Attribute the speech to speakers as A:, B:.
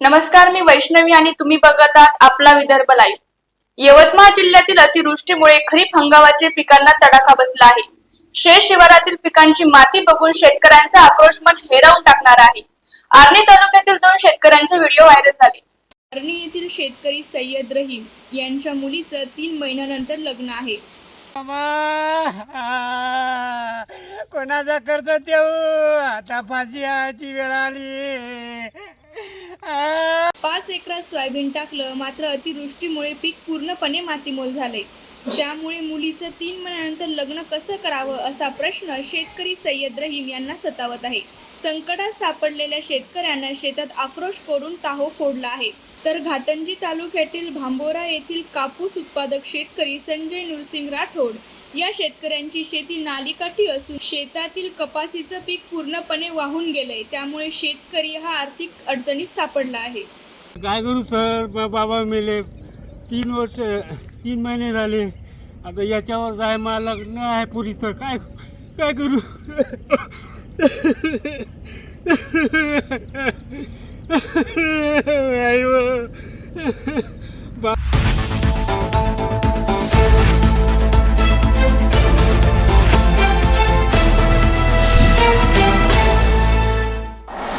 A: नमस्कार मी वैष्णवी आणि तुम्ही बघत आहात आपला विदर्भ लाईव्ह यवतमाळ जिल्ह्यातील अतिवृष्टीमुळे खरीप हंगामाचे पिकांना तडाखा बसला आहे. शेत शिवारातील पिकांची माती बघून शेतकऱ्यांचा आक्रोश मन हेरावून टाकणार आहे. आर्णी तालुक्यातील दोन शेतकऱ्यांचे व्हिडिओ व्हायरल झाले. आर्णी येथील शेतकरी सय्यद रहीम यांच्या मुलीचं तीन महिन्यानंतर लग्न आहे.
B: कोणाचा कर्ज देऊ? आता फाशी वेळ आली.
A: पाच एकरात सोयाबीन टाकलं मात्र अतिवृष्टीमुळे पीक पूर्णपणे मातीमोल झाले. त्यामुळे मुलीचं तीन महिन्यानंतर लग्न कसं करावं असा प्रश्न शेतकरी सय्यद रहीम यांना सतावत आहे. संकटात सापडलेल्या शेतकऱ्यांना शेतात आक्रोश करून टाहो फोडला आहे. तर घाटंजी तालुक्यातील भांबोरा येथील कापूस उत्पादक शेतकरी संजय नृसिंग राठोड या शेतकऱ्यांची शेती नालीकाठी असून शेतातील कपासीचं पीक पूर्णपणे वाहून गेलंय. त्यामुळे शेतकरी हा आर्थिक अडचणीत सापडला आहे.
B: काय करू सर? ब- बाबा मेले. तीन वर्ष तीन महिने झाले. आता याच्यावर जाय मला लग्न आहे पुरीचं. काय काय करू? Bye.